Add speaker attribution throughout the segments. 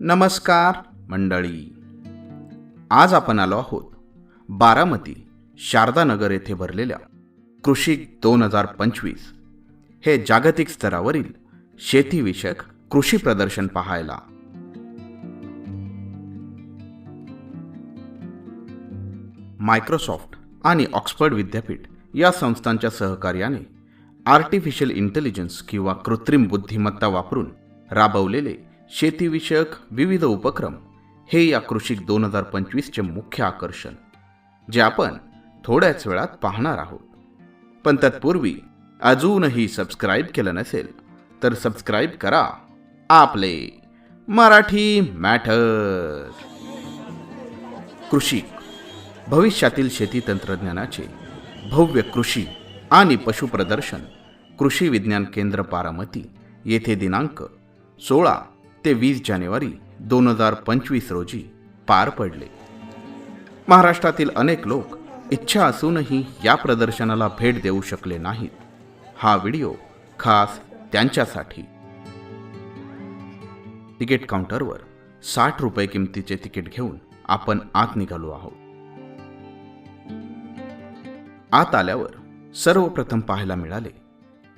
Speaker 1: नमस्कार मंडळी. आज आपण आलो आहोत बारामती शारदानगर येथे भरलेल्या कृषी दोन हजार पंचवीस हे जागतिक स्तरावरील शेतीविषयक कृषी प्रदर्शन पाहायला. मायक्रोसॉफ्ट आणि ऑक्सफर्ड विद्यापीठ या संस्थांच्या सहकार्याने आर्टिफिशियल इंटेलिजन्स किंवा कृत्रिम बुद्धिमत्ता वापरून राबवलेले शेतीविषयक विविध उपक्रम. हे या कृषिक दोन हजार पंचवीसचे मुख्य आकर्षण जे आपण थोड्याच वेळात पाहणार आहोत. पण तत्पूर्वी अजूनही सबस्क्राईब केलं नसेल तर सबस्क्राईब करा. आपले मराठी मॅटर कृषी भविष्यातील शेती तंत्रज्ञानाचे भव्य कृषी आणि पशु प्रदर्शन कृषी विज्ञान केंद्र बारामती येथे दिनांक सोळा ते वीस जानेवारी दोन हजार पंचवीस रोजी पार पडले. महाराष्ट्रातील अनेक लोक इच्छा असूनही या प्रदर्शनाला भेट देऊ शकले नाहीत. हा व्हिडिओ खास त्यांच्यासाठी. तिकीट काउंटरवर साठ रुपये किमतीचे तिकीट घेऊन आपण आत निघालो आहोत. आत आल्यावर सर्वप्रथम पाहायला मिळाले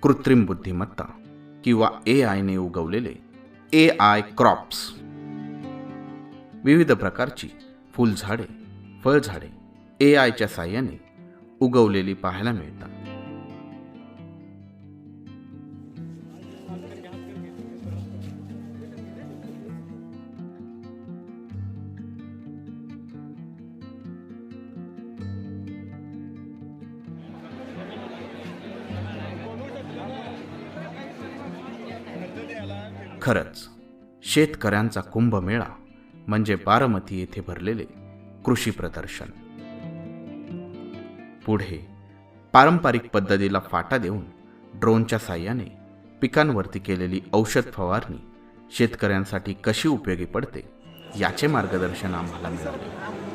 Speaker 1: कृत्रिम बुद्धिमत्ता किंवा ए आयने उगवलेले ए आय क्रॉप्स. विविध प्रकारची फुलझाडे फळझाडे ए आयच्या साह्याने उगवलेली पाहायला मिळतात. खरंच शेतकऱ्यांचा कुंभमेळा म्हणजे बारामती येथे भरलेले कृषी प्रदर्शन. पुढे पारंपरिक पद्धतीला फाटा देऊन ड्रोनच्या साह्याने पिकांवरती केलेली औषध फवारणी शेतकऱ्यांसाठी कशी उपयोगी पडते याचे मार्गदर्शन आम्हाला मिळाले.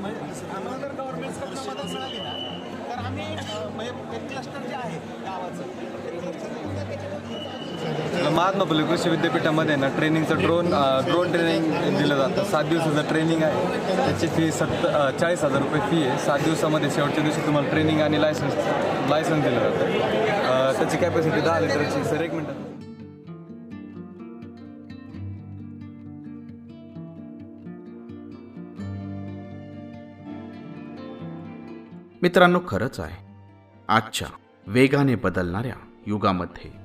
Speaker 2: महात्मा कृषी विद्यापीठामध्ये ना ट्रेनिंगचं ड्रोन ड्रोन ट्रेनिंग दिलं जातं. सात दिवसाचं ट्रेनिंग आहे. त्याची फी सत्त चाळीस हजार रुपये फी आहे. सात दिवसामध्ये शेवटच्या दिवशी तुम्हाला ट्रेनिंग आणि लायसन्स लायसन्स दिलं जातं. त्याची कॅपॅसिटी दहा लिटरची सर एक मिनटं.
Speaker 1: मित्रांनो खरंच आहे. आजच्या वेगाने बदलणाऱ्या युगामध्ये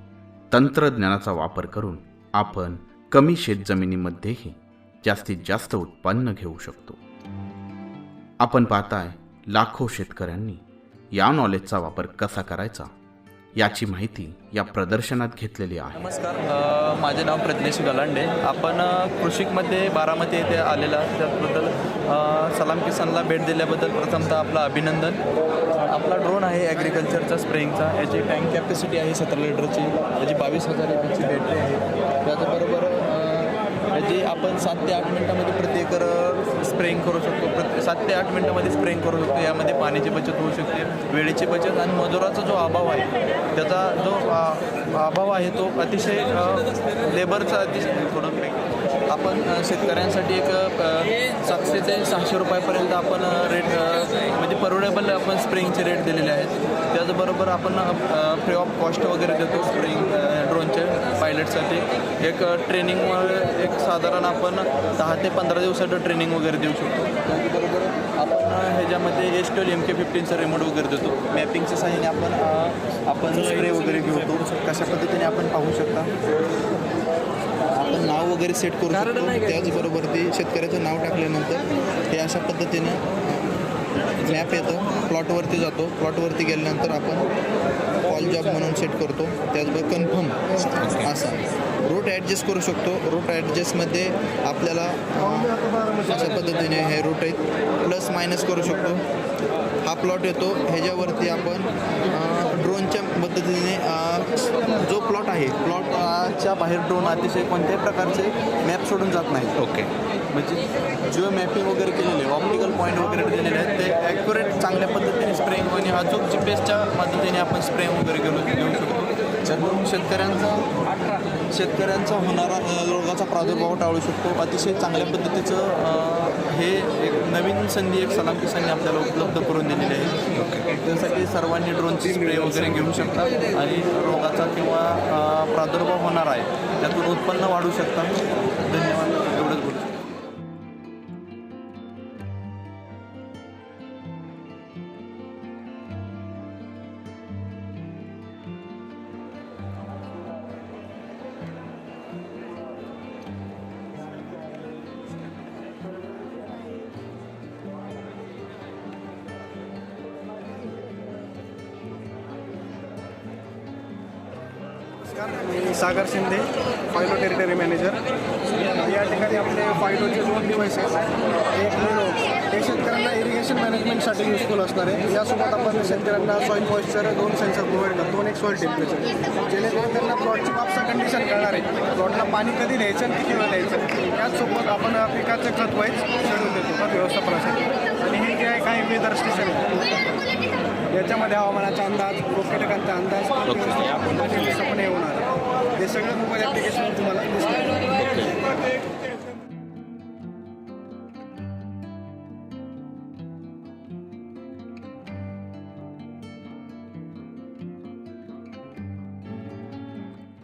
Speaker 1: तंत्रज्ञानाचा वापर करून आपण कमी शेतजमिनीमध्येही जास्तीत जास्त उत्पन्न घेऊ शकतो. आपण पाहताय लाखो शेतकऱ्यांनी या नॉलेजचा वापर कसा करायचा याची माहिती या प्रदर्शनात घेतलेली आहे.
Speaker 3: नमस्कार माझे नाव प्रज्ञेश गलांडे. आपण कृषिकमध्ये बारामती येथे आलेला त्याबद्दल सलाम किसनला भेट दिल्याबद्दल प्रथमतः आपलं अभिनंदन. आपला ड्रोन आहे ॲग्रिकल्चरचा स्प्रेइंगचा याची टँक कॅपॅसिटी आहे सतरा लिटरची याची बावीस हजार लिटरची बॅटरी आहे. त्याचबरोबर याची आपण सात ते आठ मिनटामध्ये प्रत्येकर स्प्रेंग करू शकतो. प्रति सात ते आठ मिनटामध्ये स्प्रेंग करू शकतो. यामध्ये पाण्याची बचत होऊ शकते वेळेची बचत आणि मजुराचा जो अभाव आहे त्याचा जो अभाव आहे तो अतिशय लेबरचा अतिशय थोडं आपण शेतकऱ्यांसाठी एक सातशे ते सहाशे रुपयापर्यंत आपण रेट म्हणजे परवडेबल आपण स्प्रिंगचे रेट दिलेले आहेत. त्याचबरोबर आपण फ्री ऑफ कॉस्ट वगैरे देतो स्प्रिंग ड्रोनचे पायलटसाठी एक ट्रेनिंग एक साधारण आपण दहा ते पंधरा दिवसाचं ट्रेनिंग वगैरे देऊ शकतो. त्याचबरोबर आपण ह्याच्यामध्ये एस ट्वेल एम के फिफ्टीनचं रिमोट वगैरे देतो. मॅपिंगच्या साह्याने आपण आपण स्प्रे वगैरे घेतो कशा पद्धतीने आपण पाहू शकता? नाव वगैरे सेट करू शकतो. त्याचबरोबर ते शेतकऱ्याचं नाव टाकल्यानंतर ते अशा पद्धतीनं मॅप येतो. प्लॉटवरती जातो. प्लॉटवरती गेल्यानंतर आपण कॉल जॉब म्हणून सेट करतो. त्याचबरोबर कन्फर्म असा. रूट ॲडजस्ट करू शकतो. रूट ॲडजस्टमध्ये आपल्याला अशा पद्धतीने हे रूट आहेत. प्लस मायनस करू शकतो. हा प्लॉट येतो. ह्याच्यावरती आपण ड्रोनच्या पद्धतीने जो प्लॉट आहे प्लॉटच्या बाहेर ड्रोन अतिशय कोणत्याही प्रकारचे मॅप सोडून जात नाही
Speaker 1: ओके.
Speaker 3: म्हणजे जिओ मॅपिंग वगैरे केलेले ऑप्टिकल पॉईंट वगैरे दिलेले आहेत ते ॲक्युरेट चांगल्या पद्धतीने स्प्रेइंग आणि अचूक जी पी एसच्या पद्धतीने आपण स्प्रेइंग वगैरे करू घेऊ शकतो. त्यातून शेतकऱ्यांचा शेतकऱ्यांचा होणारा रोगाचा प्रादुर्भाव टाळू शकतो. अतिशय चांगल्या पद्धतीचं हे एक नवीन संधी एक सलाम संधी आपल्याला उपलब्ध करून दिलेली आहे. त्यासाठी सर्वांनी ड्रोनची स्प्रे वगैरे घेऊ शकता आणि रोगाचा किंवा प्रादुर्भाव होणार आहे त्यातून उत्पन्न वाढू शकता. धन्यवाद. एवढंच
Speaker 4: बोलतो. सागर शिंदे फायलो टेरिटरी मॅनेजर या ठिकाणी आपले फायलोचे दोन डिव्हाइसेस एक मिनो हे शेतकऱ्यांना इरिगेशन मॅनेजमेंटसाठी युजफुल असणार आहे. यासोबत आपण शेतकऱ्यांना सॉईल मॉइश्चर दोन सेन्सर प्रोव्हाइड करतो. आणि एक सॉईल टेम्परेचर जेणेकरून त्यांना प्लॉटची मापसा कंडिशन कळणार आहे प्लॉटला पाणी कधी द्यायचं आणि किती वेळ द्यायचं. त्याचसोबत आपण पिकाचं खत वाईज शेड्यूल देतो. व्यवस्थापनासाठी आणि हे जे आहे काही वेदर स्टेशन आहे. याच्यामध्ये हवामानाचा अंदाज रोगकीटकांचा अंदाज आपण पण हे होणार. आहे. हे सगळं मोबाईल तुम्हाला दिसणार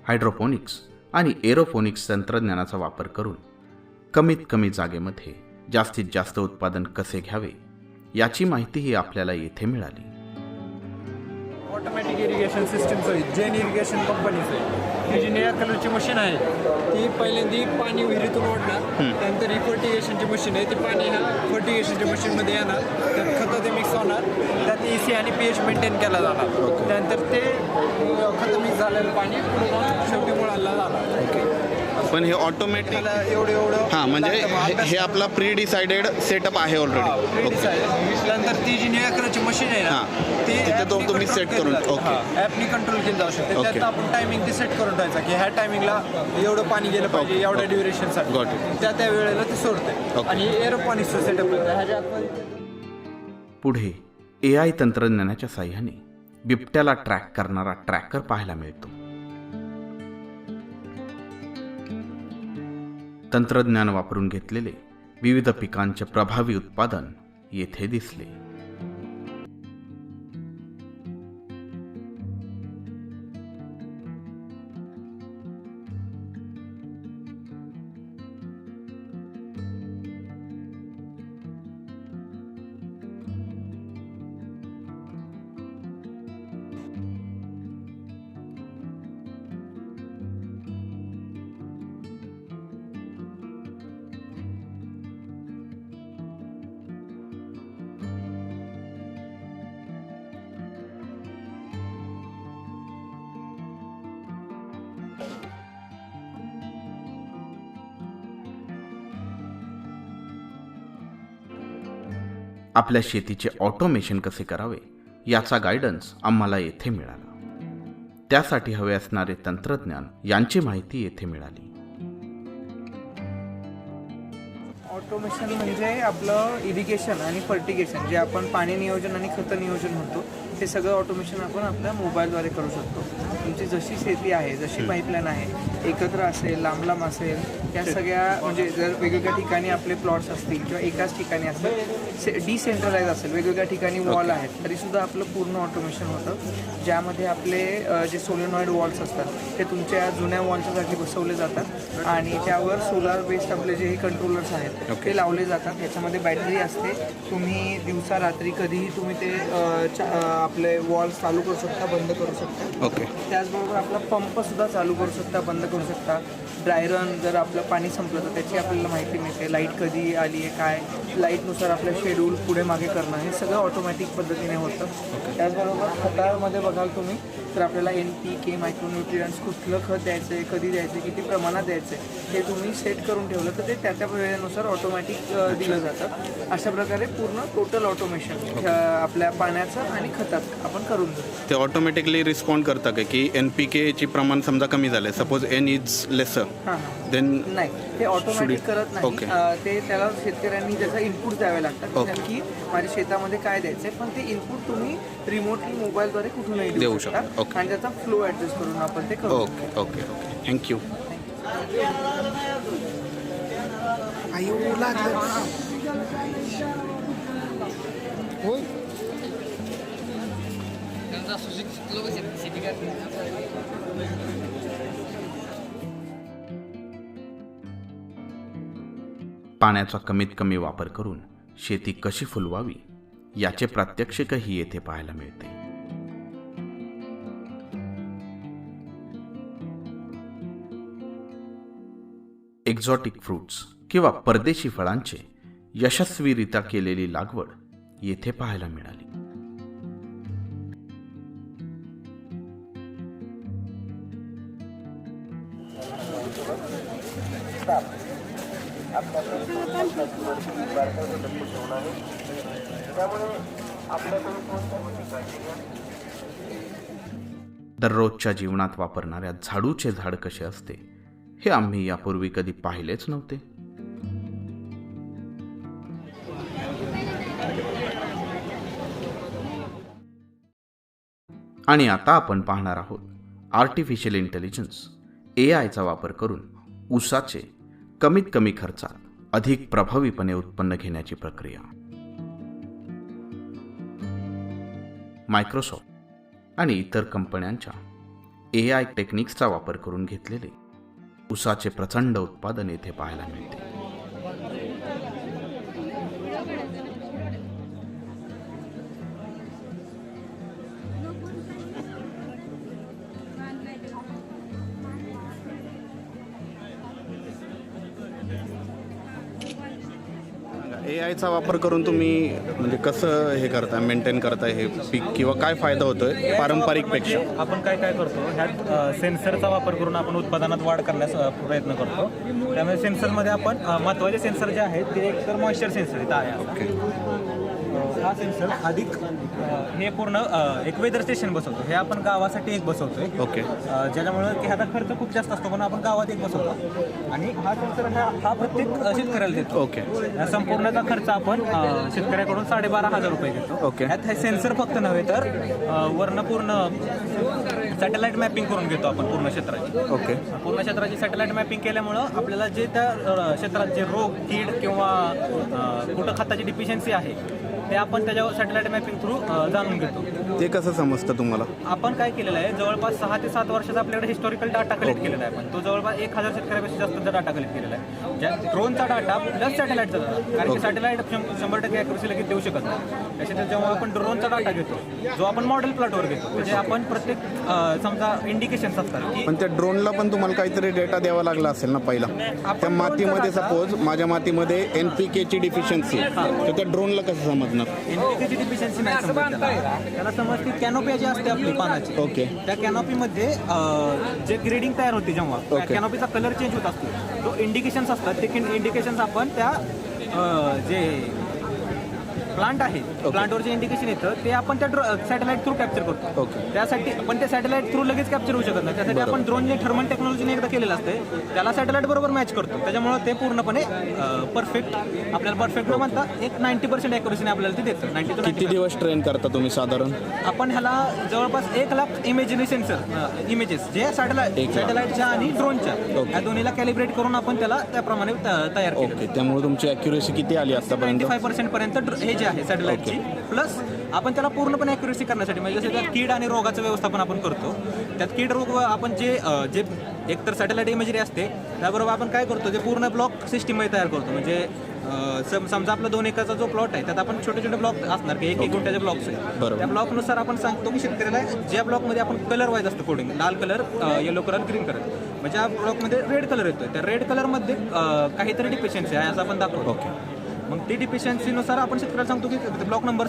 Speaker 1: हायड्रोपोनिक्स आणि एरोपोनिक्स तंत्रज्ञानाचा वापर करून कमीत कमी जागेमध्ये जास्तीत जास्त उत्पादन कसे घ्यावे याची माहितीही आपल्याला येथे मिळाली.
Speaker 5: ऑटोमॅटिक इरिगेशन सिस्टीमचं जेन इरिगेशन कंपनीचं आहे ही जी निळ्या कलरची मशीन आहे. ती पहिल्यांदी पाणी विहिरीतून ओढणार. त्यानंतर ही फर्टिगेशनची मशीन आहे. ती पाणी ह्या फर्टिगेशनच्या मशीनमध्ये येणार. त्यात खतं ते मिक्स होणार. त्यात ए सी आणि पी एच मेंटेन केला जाणार. त्यानंतर ते खतं मिक्स झालेलं पाणी शेवटी मुळाला जाणार.
Speaker 6: पण हे ऑटोमॅटिक
Speaker 5: एवढं एवढं
Speaker 6: हां म्हणजे हे- हे आपला प्री डिसाइडेड सेटअप आहे ऑलरेडी
Speaker 5: आहे. त्यानंतर ती जी निळ्या कलरची मशीन आहे ना
Speaker 6: हां.
Speaker 5: ती
Speaker 6: तिथे तो तुम्ही set
Speaker 5: केली
Speaker 6: करून-. ओके.
Speaker 5: ॲपनी कंट्रोल केली जाऊ शकते
Speaker 6: ओके.
Speaker 5: त्यात आपण टायमिंग ते सेट करून ठेवायचा की ह्या टायमिंगला एवढं पाणी गेलं पाहिजे
Speaker 6: ओके.
Speaker 5: एवढ्या
Speaker 6: ओके.
Speaker 5: ड्युरेशनसाठी
Speaker 6: Got it.
Speaker 5: त्या त्या वेळेला ते सोडते
Speaker 6: ओके.
Speaker 5: आणि एरोपॉनिक्सचं सेटअप आहे ह्याच्या आतमध्ये
Speaker 1: पुढे ए आय तंत्रज्ञानाच्या साह्याने बिबट्याला ट्रॅक करणारा ट्रॅकर पाहायला मिळतो तंत्रज्ञान वापरून घेतलेले विविध पिकांचे प्रभावी उत्पादन येथे दिसले. आपल्या शेतीचे ऑटोमेशन कसे करावे याचा गायडन्स आम्हाला येथे मिळाला. त्यासाठी हवे असणारे तंत्रज्ञान यांची माहिती येथे मिळाली.
Speaker 7: ऑटोमेशन म्हणजे आपलं इरिगेशन आणि फर्टिगेशन जे आपण पाणी नियोजन आणि खत नियोजन म्हणतो. ते सगळं ऑटोमेशन आपण आपल्या मोबाईलद्वारे करू शकतो. तुमची जशी शेती आहे जशी पाईपलाईन आहे एकत्र असेल लांब लांब असेल त्या सगळ्या म्हणजे जर वेगवेगळ्या ठिकाणी आपले प्लॉट्स असतील किंवा एकाच ठिकाणी असेल डिसेंट्रलाइज असेल वेगवेगळ्या ठिकाणी वॉल आहेत तरीसुद्धा आपलं पूर्ण ऑटोमेशन होतं. ज्यामध्ये आपले जे सोलेनॉइड वॉल्स असतात ते तुमच्या जुन्या वॉलच्या जागी बसवले जातात आणि त्यावर सोलार बेस्ड आपले जे कंट्रोलर्स आहेत ते लावले जातात. याच्यामध्ये बॅटरी असते. तुम्ही दिवसा रात्री कधीही तुम्ही ते आपले वॉल्स चालू करू शकता बंद करू शकता.
Speaker 6: ओके
Speaker 7: त्याचबरोबर आपला पंप सुद्धा चालू करू शकता बंद करू शकता. ड्राय रन जर आपलं पाणी संपलं तर त्याची आपल्याला माहिती मिळते लाइट कधी आली आहे काय? लाईटनुसार आपलं शेड्यूल पुढे मागे करणं हे सगळं ऑटोमॅटिक पद्धतीने होतं. त्याचबरोबर खतामध्ये बघाल तुम्ही तर आपल्याला एन पी के मायक्रोन्युट्रियन्स कुठलं खत द्यायचं आहे कधी द्यायचं आहे किती प्रमाणात द्यायचं आहे हे तुम्ही सेट करून ठेवलं तर ते त्या त्या वेळेनुसार ऑटोमॅटिक दिलं जातं. अशा प्रकारे पूर्ण टोटल ऑटोमेशन आपल्या पाण्याचं आणि खताचं आपण करून देतो
Speaker 6: ते ऑटोमॅटिकली रिस्पॉन्ड करतं का की एन पी केची प्रमाण समजा कमी झालं सपोज एन इज लेसर
Speaker 7: हां हां.
Speaker 6: देन
Speaker 7: नाही ते ऑटोमॅटिक करत नाही. ते त्याला शेतकऱ्यांनी त्याचा इनपुट द्यावे लागतात. की माझ्या शेतामध्ये काय द्यायचंय पण ते इनपुट तुम्ही रिमोटली मोबाईलद्वारे कुठूनही
Speaker 6: देऊ शकता.
Speaker 7: आणि त्याचा फ्लो ऍडजस्ट करून आपण ते करू
Speaker 6: ओके ओके ओके थँक्यू
Speaker 4: होय.
Speaker 1: पाण्याचा कमीत कमी वापर करून शेती कशी फुलवावी याचे प्रात्यक्षिकही येथे पाहायला मिळते. एक्झॉटिक फ्रूट्स किंवा परदेशी फळांचे यशस्वीरित्या केलेली लागवड येथे पाहायला मिळाली. दररोजच्या जीवनात वापरणाऱ्या झाडूचे झाड कसे असते हे आम्ही यापूर्वी कधी पाहिलेच नव्हते. आणि आता आपण पाहणार आहोत आर्टिफिशियल इंटेलिजन्स ए आयचा वापर करून ऊसाचे कमीत कमी खर्चात अधिक प्रभावीपणे उत्पन्न घेण्याची प्रक्रिया. मायक्रोसॉफ्ट आणि इतर कंपन्यांच्या ए आय टेक्निक्सचा वापर करून घेतलेले ऊसाचे प्रचंड उत्पादन येथे पाहायला मिळते.
Speaker 6: आयचा वापर करून तुम्ही म्हणजे कसं हे करताय मेंटेन करताय हे पीक किंवा काय फायदा होतोय पारंपरिकपेक्षा?
Speaker 8: आपण काय काय करतो ह्यात अ, सेन्सरचा वापर करून आपण उत्पादनात वाढ करण्यास अ, प्रयत्न करतो. त्यामुळे सेन्सरमध्ये आपण अ, महत्त्वाचे सेन्सर जे आहेत ते एक तर मॉइश्चर सेन्सर इथं आहे. अ, हा सेन्सर अधिक हे पूर्ण एक वेदर स्टेशन बसवतो. हे आपण गावासाठी एक बसवतोय.
Speaker 6: ओके.
Speaker 8: ज्याच्यामुळं की ह्याचा खर्च खूप जास्त असतो पण आपण गावात एक बसवतो. आणि हा सेन्सर हा हा प्रत्येक शेतकऱ्याला देतो.
Speaker 6: ओके.
Speaker 8: या संपूर्णचा खर्च आपण शेतकऱ्याकडून साडेबारा हजार रुपये घेतो.
Speaker 6: ओके.
Speaker 8: ह्यात हे सेन्सर फक्त नव्हे तर अ, वरनं पूर्ण सॅटेलाइट मॅपिंग करून घेतो आपण पूर्ण क्षेत्राची.
Speaker 6: ओके.
Speaker 8: पूर्ण क्षेत्राची सॅटेलाइट मॅपिंग केल्यामुळं आपल्याला जे त्या क्षेत्रात जे रोग कीड किंवा कुठं खताची डिफिशियन्सी आहे ते आपण त्याच्यावर सॅटेलाइट मॅपिंग थ्रू जाणून घेतो.
Speaker 6: ते कसं समजतं तुम्हाला?
Speaker 8: आपण काय केलेलं आहे जवळपास सहा ते सात वर्षाचा आपल्याकडे हिस्टॉरिकल डाटा कलेक्ट केलेला आहे आपण. तो जवळपास एक हजार शेतकऱ्यापेक्षा जास्तचा डाटा कलेक्ट केलेला आहे. ज्या ड्रोनचा डाटा प्लस सॅटेलाइटचा डाटा कारण की सॅटेलाइट शंभर टक्के ॲक्युरेसी लगेच देऊ शकत नाही. त्याच्यात जेव्हा आपण ड्रोनचा डाटा घेतो. जो आपण मॉडेल प्लॉटवर घेतो. म्हणजे आपण प्रत्येक समजा इंडिकेशन्स असतात
Speaker 6: पण त्या ड्रोनला पण तुम्हाला काहीतरी डेटा द्यावा लागला असेल ना पहिला? त्या मातीमध्ये सपोज माझ्या मातीमध्ये एन पी केची डिफिशियन्सी तर त्या ड्रोनला कसं समजणार?
Speaker 8: त्याला. समजते कॅनोपी जी असते आपली पानाची
Speaker 6: ओके.
Speaker 8: त्या कॅनोपीमध्ये जे ग्रेडिंग तयार होते जेव्हा. कॅनोपीचा कलर चेंज होत असतो. तो इंडिकेशन्स असतात ते इंडिकेशन्स आपण त्या जे प्लांट आहे. प्लांटवर जे इंडिकेशन येतं ते आपण त्या सॅटेलाइट थ्रू कॅप्चर करतो.
Speaker 6: ओके.
Speaker 8: त्यासाठी पण ते सॅटेलाइट थ्रू लगेच कॅप्चर होऊ शकत नाही. त्यासाठी आपण ड्रोनने थर्मल टेक्नॉलॉजीने एकदा केलेलं असते त्याला सॅटेलाइट बरोबर मॅच करतो. त्याच्यामुळे ते पूर्णपणे परफेक्ट आपल्याला परफेक्ट न म्हणता एक नाईन्टी पर्सेंट ॲक्युरेसीने आपल्याला ते देतं. नाईन्टी
Speaker 6: किती दिवस ट्रेन करता तुम्ही साधारण?
Speaker 8: आपण ह्याला जवळपास एक लाख इमेजरी सेन्सर इमेजेस जे सॅटेलाइट. सॅटेलाइटच्या आणि ड्रोनच्या. या दोन्हीला कॅलिब्रेट करून आपण त्याला त्याप्रमाणे त- तयार केलं.
Speaker 6: ओके. त्यामुळे तुमची अॅक्युरेसी किती आली आतापर्यंत?
Speaker 8: फाय पर्सेंट पर्यंत हे जे आहे सॅटेलाइटची प्लस आपण त्याला पूर्णपणे अॅक्युरेसी करण्यासाठी म्हणजे जसं त्यात कीड आणि रोगाचं व्यवस्थापन आपण करतो त्यात कीड रोग आपण जे जे एकतर सॅटेलाइट इमेजरी असते त्याबरोबर आपण काय करतो जे पूर्ण ब्लॉक सिस्टीममध्ये तयार करतो म्हणजे सम- समजा आपला दोन एकरचा जो प्लॉट आहे त्यात आपण छोटे छोटे ब्लॉक असणार की एक एक गुंठ्याचे ब्लॉक्स आहे.
Speaker 6: बरोबर.
Speaker 8: त्या ब्लॉकनुसार आपण सांगतो की शेतकऱ्याला ज्या ब्लॉकमध्ये आपण कलर वाईज असतं कोडिंग लाल colour yellow colour green colour म्हणजे या ब्लॉकमध्ये रेड कलर येतोय. त्या रेड कलरमध्ये काहीतरी डिफिशियन्सी आहे असं आपण दाखवतो. मग ती डिफिशियन्सीनुसार आपण शेतकऱ्याला सांगतो की ब्लॉक नंबर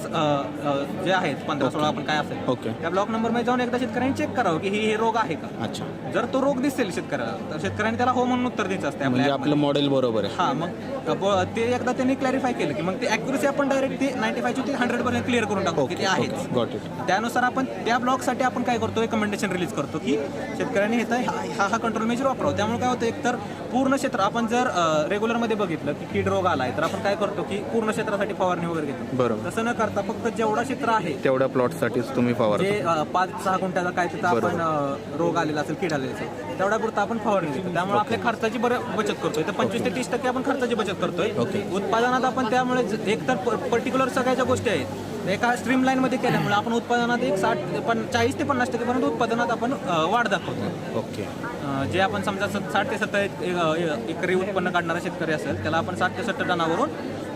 Speaker 8: जे आहेत पंधरा सोळा आपण काय असेल
Speaker 6: ओके.
Speaker 8: त्या ब्लॉक नंबरमध्ये जाऊन एकदा शेतकऱ्यांनी चेक करावं की ही हे रोग आहे का.
Speaker 6: अच्छा.
Speaker 8: जर तो रोग दिसेल शेतकऱ्याला तर शेतकऱ्यांनी त्याला हो म्हणून उत्तर द्यायचं असते.
Speaker 6: म्हणजे आपलं मॉडेल बरोबर आहे.
Speaker 8: हा मग ते एकदा त्यांनी क्लॅरिफाय केलं की मग ते अॅक्युरेसी आपण डायरेक्ट ते नाईन्टी फायची ते हंड्रेड पर्यंत क्लिअर करून टाकतो की ते आहेच
Speaker 6: गॉट इट
Speaker 8: त्यानुसार आपण त्या ब्लॉकसाठी आपण काय करतो रेकमेंडेशन रिलीज करतो की शेतकऱ्यांनी हे हा हा- हा कंट्रोल मेजर वापरावा. त्यामुळे काय होतं एकतर पूर्ण क्षेत्र आपण जर रेग्युलरमध्ये बघितलं की कीड रोग आलाय तर आपण काय करतो करतो की पूर्ण क्षेत्रासाठी फवारणी वगैरे घेतो.
Speaker 6: बरोबर.
Speaker 8: तसं न करता फक्त जेवढा क्षेत्र आहे
Speaker 6: तेवढ्या प्लॉटसाठीच तुम्ही
Speaker 8: जे अ, पाच सहा गुंठ्याचा काय तिथं आपण अ, रोग आलेला असेल कीड आलेली असेल तेवढ्या पुरता आपण फवारणी घेतो. त्यामुळे आपल्या खर्चाची बरं बचत करतोय. तर पंचवीस ते तीस टक्के आपण खर्चाची बचत करतोय. उत्पादनात आपण त्यामुळे ज- एक तर पर्टिक्युलर सगळ्या गोष्टी आहेत. एका स्ट्रीम लाईन मध्ये केल्यामुळे आपण उत्पादनात एक साठ पण चाळीस ते पन्नास टक्केपर्यंत उत्पादनात आपण वाढ दाखवतो
Speaker 6: ओके.
Speaker 8: जे आपण समजा साठ ते सत्तर एक- एक- एकरी उत्पन्न काढणारा शेतकरी असेल त्याला आपण साठ ते सत्तर टनावरून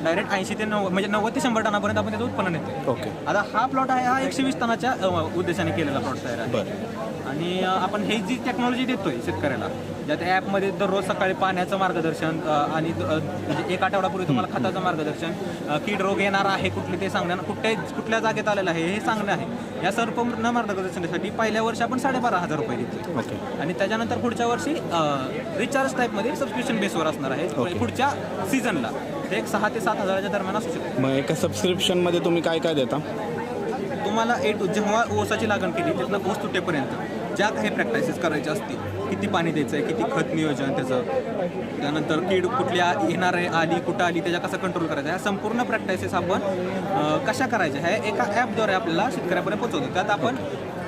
Speaker 8: डायरेक्ट ऐंशी ते नव्वद म्हणजे नव्वद ते शंभर टनापर्यंत आपण त्याचं उत्पन्न नेतो
Speaker 6: ओके.
Speaker 8: आता हा प्लॉट आहे हा एकशे वीस टनाच्या उद्देशाने केलेला प्लॉट तयार आहे. आणि आपण हे जी टेक्नॉलॉजी देतोय शेतकऱ्याला ज्यात ॲपमध्ये दररोज सकाळी पाण्याचं मार्गदर्शन आणि म्हणजे एक आठवड्यापूर्वी तुम्हाला खताचं मार्गदर्शन कीड रोग येणार आहे कुठले ते सांगणं कुठल्या कुठल्या जागेत आलेलं आहे हे सांगणं आहे. या संपूर्ण मार्गदर्शनासाठी पहिल्या वर्षी आपण साडेबारा हजार रुपये देतो.
Speaker 6: ओके.
Speaker 8: आणि त्याच्यानंतर पुढच्या वर्षी रिचार्ज टाईपमध्ये सबस्क्रिप्शन बेसवर असणार आहे.
Speaker 6: ओके.
Speaker 8: पुढच्या सीझनला ते एक सहा ते सात हजाराच्या दरम्यान असू शकतो.
Speaker 6: मग एका सबस्क्रिप्शनमध्ये तुम्ही काय काय देता?
Speaker 8: तुम्हाला ए टू जेव्हा ओसाची लागण केली तिथनं ओस तुटेपर्यंत ज्या काही प्रॅक्टिसेस करायच्या असतील किती पाणी द्यायचं आहे किती खत नियोजन त्याचं त्यानंतर कीड कुठल्या येणार आहे आली कुठं आली त्याच्या कसं कंट्रोल करायचं ह्या संपूर्ण प्रॅक्टिसेस आपण कशा करायच्या ह्या एका ॲपद्वारे आपल्याला शेतकऱ्यापर्यंत पोहोचवतो. त्यात आपण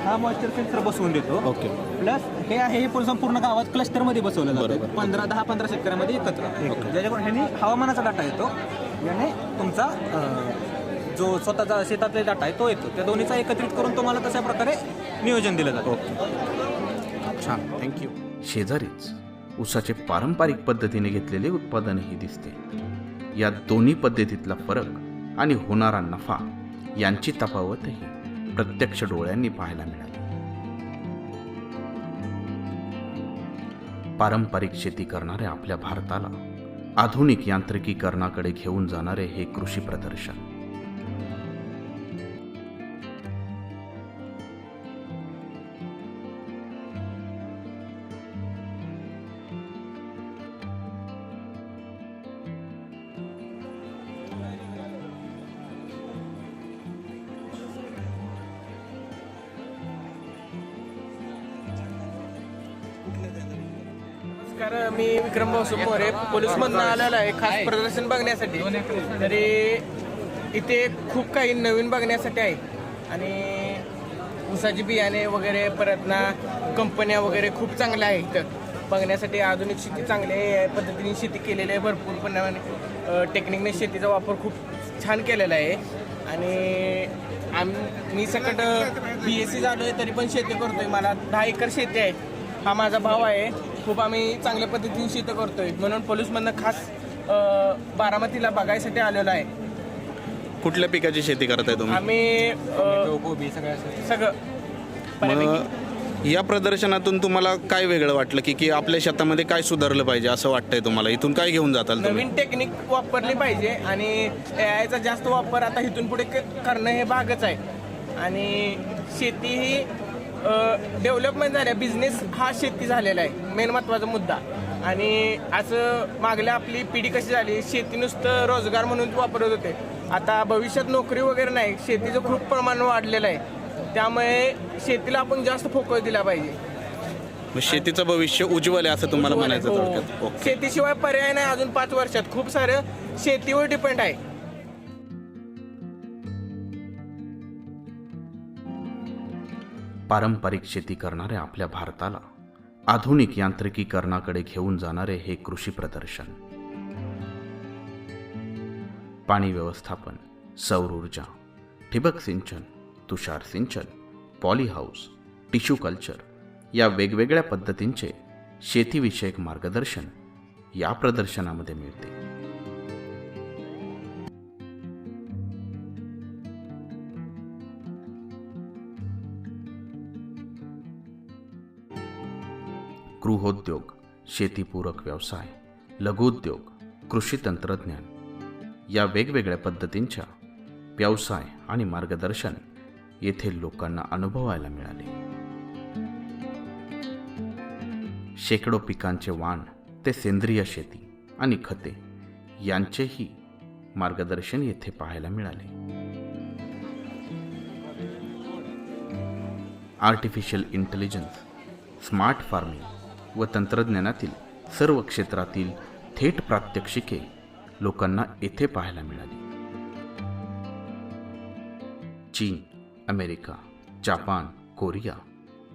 Speaker 8: हा मॉइश्चर सेन्सर बसवून देतो.
Speaker 6: ओके.
Speaker 8: प्लस हे आहे हे पूर्ण संपूर्ण गावात क्लस्टरमध्ये बसवलं. जातं. पंधरा दहा पंधरा शेतकऱ्यामध्ये एकत्र. ज्याच्याकडून ह्यांनी हवामानाचा डाटा येतो याने तुमचा जो स्वतःचा शेतातले डाटा आहे तो येतो. त्या दोन्हीचा एकत्रित करून तुम्हाला तशा प्रकारे नियोजन दिलं जातं.
Speaker 6: छान. थँक्यू
Speaker 1: शेजारीच ऊसाचे पारंपरिक पद्धतीने घेतलेले उत्पादनही दिसते. या दोन्ही पद्धतीतला फरक आणि होणारा नफा यांची तफावतही प्रत्यक्ष डोळ्यांनी पाहायला मिळाली. पारंपरिक शेती करणाऱ्या आपल्या भारताला आधुनिक यांत्रिकीकरणाकडे घेऊन जाणारे हे कृषी प्रदर्शन
Speaker 9: मी विक्रम भाऊ मोरे पोलीसमधनं आलेला आहे खास प्रदर्शन बघण्यासाठी. तरी इथे खूप काही नवीन बघण्यासाठी आहे. आणि ऊसाची बियाणे वगैरे परत ना कंपन्या वगैरे खूप चांगल्या आहे इथं. बघण्यासाठी आधुनिक शेती चांगली आहे पद्धतीने शेती केलेली आहे भरपूर पण टेक्निकने शेतीचा वापर खूप छान केलेला आहे. आणि आम मी सकट बी एस सी झालो आहे तरी पण शेती करतोय. मला दहा एकर शेती आहे. हा माझा भाव आहे. खूप आम्ही चांगल्या पद्धतीने शेती करतोय. म्हणून पोलीसमधनं खास अ, बारामतीला बघायसाठी आलेलो आहे.
Speaker 6: कुठल्या पिकाची शेती करताय तुम्ही?
Speaker 9: आम्ही अ, सगळं. बऱ्यापैकी.
Speaker 6: मग या प्रदर्शनातून तुम्हाला काय वेगळं वाटलं की की आपल्या शेतामध्ये काय सुधारलं पाहिजे असं वाटतंय तुम्हाला? इथून काय घेऊन जाताल तुम्ही?
Speaker 9: नवीन टेक्निक वापरली पाहिजे आणि ए आयचा जास्त वापर आता इथून पुढे क- करणं हे भागच आहे. आणि शेती ही डेव्हलपमेंट झाल्या बिझनेस हा शेती झालेला आहे मेन महत्त्वाचा मुद्दा. आणि असं मागल्या आपली पिढी कशी झाली शेती नुसतं रोजगार म्हणून वापरत होते. आता भविष्यात नोकरी वगैरे नाही शेतीचं खूप प्रमाण वाढलेलं आहे. त्यामुळे शेतीला आपण जास्त फोकस दिला पाहिजे.
Speaker 6: मग शेतीचं भविष्य उज्ज्वल आहे असं तुम्हाला म्हणायचं
Speaker 9: हो.
Speaker 6: थोडक्यात
Speaker 9: शेतीशिवाय पर्याय नाही अजून पाच वर्षात. खूप सारं शेतीवर डिपेंड आहे.
Speaker 1: पारंपरिक शेती करणाऱ्या आपल्या भारताला आधुनिक यांत्रिकीकरणाकडे घेऊन जाणारे हे कृषी प्रदर्शन. पाणी व्यवस्थापन सौर ऊर्जा ठिबक सिंचन तुषार सिंचन पॉलीहाऊस टिश्यू कल्चर या वेगवेगळ्या पद्धतींचे शेतीविषयक मार्गदर्शन या प्रदर्शनामध्ये मिळते. गृहोद्योग शेतीपूरक व्यवसाय लघुउद्योग कृषी तंत्रज्ञान या वेगवेगळ्या पद्धतींच्या व्यवसाय आणि मार्गदर्शन येथे लोकांना अनुभवायला मिळाले. शेकडो पिकांचे वाण ते सेंद्रिय शेती आणि खते यांचेही मार्गदर्शन येथे पाहायला मिळाले. आर्टिफिशियल इंटेलिजन्स स्मार्ट फार्मिंग व तंत्रज्ञानातील सर्व क्षेत्रातील थेट प्रात्यक्षिके लोकांना येथे पाहायला मिळाली. चीन अमेरिका जापान कोरिया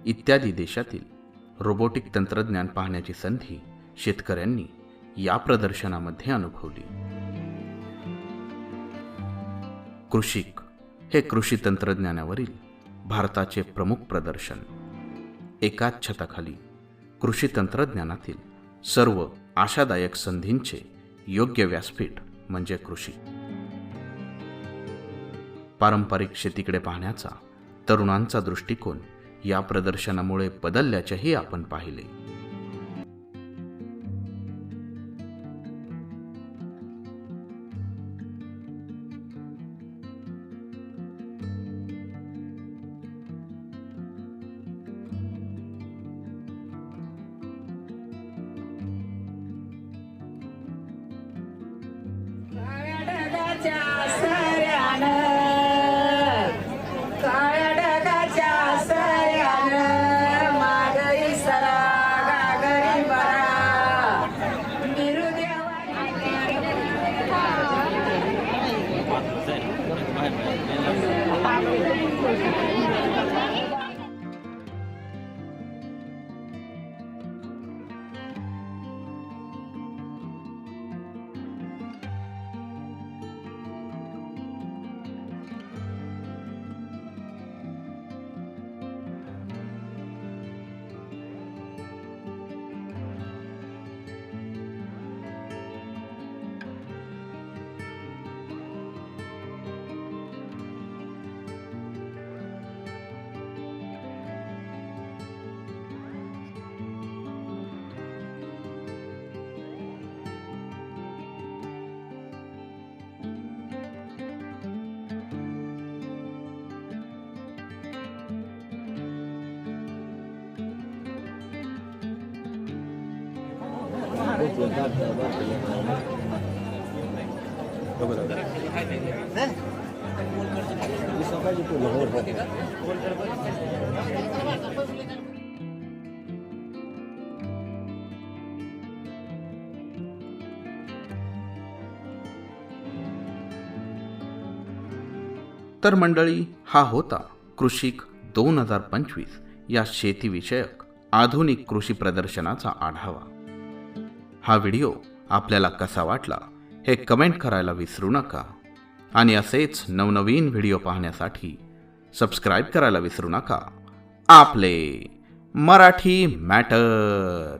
Speaker 1: इत्यादी देशातील रोबोटिक तंत्रज्ञान पाहण्याची संधी शेतकऱ्यांनी या प्रदर्शनामध्ये अनुभवली. कृषिक हे कृषी तंत्रज्ञानावरील भारताचे प्रमुख प्रदर्शन एकाच छताखाली कृषी तंत्रज्ञानातील सर्व आशादायक संधींचे योग्य व्यासपीठ म्हणजे कृषी. पारंपरिक शेतीकडे पाहण्याचा तरुणांचा दृष्टिकोन या प्रदर्शनामुळे बदलल्याचेही आपण पाहिले. तर मंडळी हा होता कृषिक दोन हजार पंचवीस या शेतीविषयक आधुनिक कृषी प्रदर्शनाचा आढावा. हा व्हिडिओ आपल्याला कसा वाटला हे कमेंट करायला विसरू नका. आणि असेच नवनवीन व्हिडिओ पाहण्यासाठी सबस्क्राईब करायला विसरू नका. आपले मराठी मॅटर.